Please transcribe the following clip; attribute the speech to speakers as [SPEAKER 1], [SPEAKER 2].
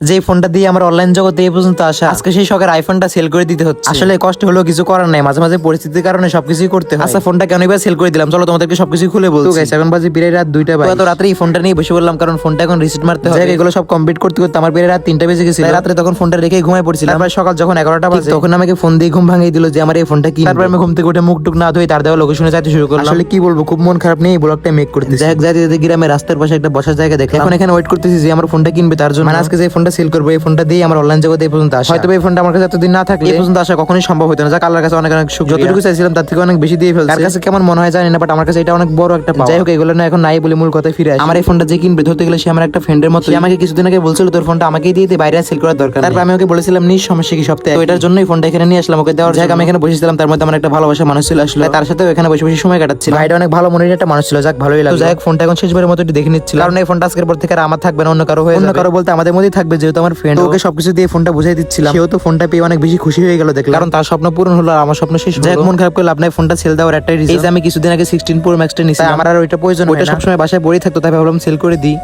[SPEAKER 1] যে ফোনটা দিয়ে আমার অনলাইন জগতে এই পর্যন্ত আসা আজকে সেই শখের আইফোনটা সেল করে দিতে হচ্ছে। আসলে কষ্ট হলো কিছু করার নাই মাঝে মাঝে পরিস্থিতির কারণে সবকিছুই করতে হয়। আচ্ছা ফোনটা কেন এবার সেল করে দিলাম? চলো তোমাদেরকে সবকিছু খুলে বলছি। গাইস এখন বাজে প্রায় রাত দুইটা বাজে তো রাত্রে এই ফোনটা নিয়ে বসে বললাম কারণ ফোনটা এখন রিসিট মারতে হবে। এগুলো সব কমপ্লিট করতে করতে আমার প্রায় রাত তিনটা বেজে গেছিল। রাত্রে তখন ফোনটা রেখে ঘুমাই পড়ছিলাম। তারপর সকাল যখন এগারোটা বাজে তখন আমাকে ফোন দিয়ে ঘুম ভাঙিয়ে দিল যে আমার এই ফোনটা কি তারপর আমি ঘুম থেকে উঠে মুখ টুক না ধুয়ে তার দেওয়া লোকেশনে যাইতে শুরু করলাম। আসলে কি বলব খুব মন খারাপ নেই ব্লগটা মেক করতে যাই যাইতে গ্রামে রাস্তার পাশে একটা বসার জায়গা দেখে এখন এখানে ওয়েট করতেছি যে আমার ফোনটা কিনবে তার জন্য? মানে আজকে যে ফোনটা সেল করব এই ফোনটা দিয়ে আমার অনলাইন জগতে এই পর্যন্ত আসা। হয়তো এই ফোনটা আমার কাছে এতদিন না থাকলে এই পর্যন্ত আসা কখনোই সম্ভব হতো না। যাক আল্লাহর কাছে অনেক অনেক সুখ। যতটুকু চাইছিলাম তার থেকে অনেক বেশি দিয়ে ফেলছে। তার কাছে কেমন মনে হয় জানি না বাট আমার কাছে এটা অনেক বড় একটা পাওয়া। যাই হোক এগুলো না এখন নাই বলে মূল কথায় ফিরে আসি। আমার এই ফোনটা যে কিনবে ধরতে গেলে সে আমার একটা ফ্রেন্ডের মতো আমাকে কিছুদিন আগে বলছিল তোর ফোনটা আমাকেই দিয়ে দে বাইরে সেল করার দরকার তারপর আমি ওকে বলেছিলাম নিজ সমস্যা কি সপ্তাহে? তো এটার জন্যই ফোনটা এখানে নিয়ে আসলাম ওকে দেওয়ার জায়গা আমি এখানে বসেছিলাম তার মধ্যে আমার একটা ভালোবাসা মানুষ ছিল আসলে। তার সাথে এখানে বসে বসে সময় কাটাচ্ছিল ভাইটা অনেক ভালো মনের একটা মানুষ ছিল যাক ভালোই লাগল। যাই হোক ফোনটা এখন শেষবারের মতো একটু দেখে নিচ্ছিল কারণ এই ফোনটা আজকের পর থেকে আর আমার থাকবে না অন্য কারও হয়ে অন্য কারও বলতে আমাদের মধ্যেই থাকবে যেহেতু আমার ফ্রেন্ড ওকে সবকিছু দিয়ে ফোনটা বুঝাই দিচ্ছিলাম। সেও তো ফোনটা পেয়ে অনেক বেশি খুশি হয়ে গেল দেখলাম। কারণ তার স্বপ্ন পূরণ হলো আর আমার স্বপ্ন শেষ যাই মন খারাপ করলে আপনার ফোনটা সেল দেওয়ার একটাই রিজন আমি কিছুদিন আগে সিক্সটিন প্রো ম্যাক্সটা নিছি আমার আর ওইটা প্রয়োজন ওইটা সবসময় বাসায় পড়েই থাকতো তাই ভাবলাম সেল করে দিই।